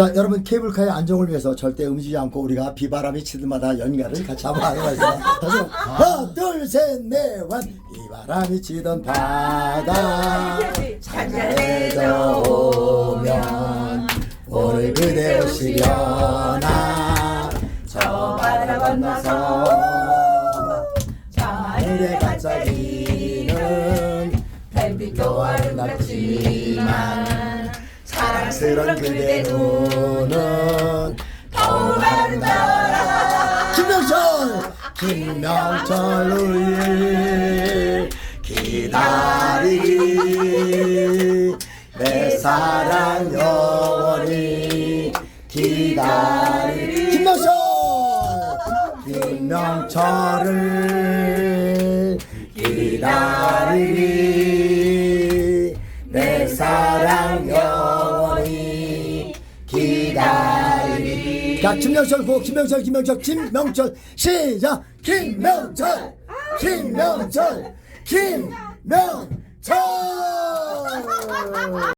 자, 여러분 케이블카의 안정을 위해서 절대 움직이지 않고 우리가 비바람이 치듯마다 연가를 같이 한번 거있습니다. 다시 한번. 하나, 둘, 셋, 넷, 완. 비바람이 치던 바다. 잔잔해져 오면 오늘 그대 오시려나. 저 바다 건너서 하늘에 반짝이는 별빛도 아름답지만 사랑스런 그대 눈은 더욱 아름다워라 김명철! 김명철을 기다리기 내 사랑 영원히 기다리기 김명철! 김명철을 기다리기 내 사랑 영원히 기다리기 자 김명철 고 김명철 김명철 김명철. 시작! 김명철! 김명철! 김명철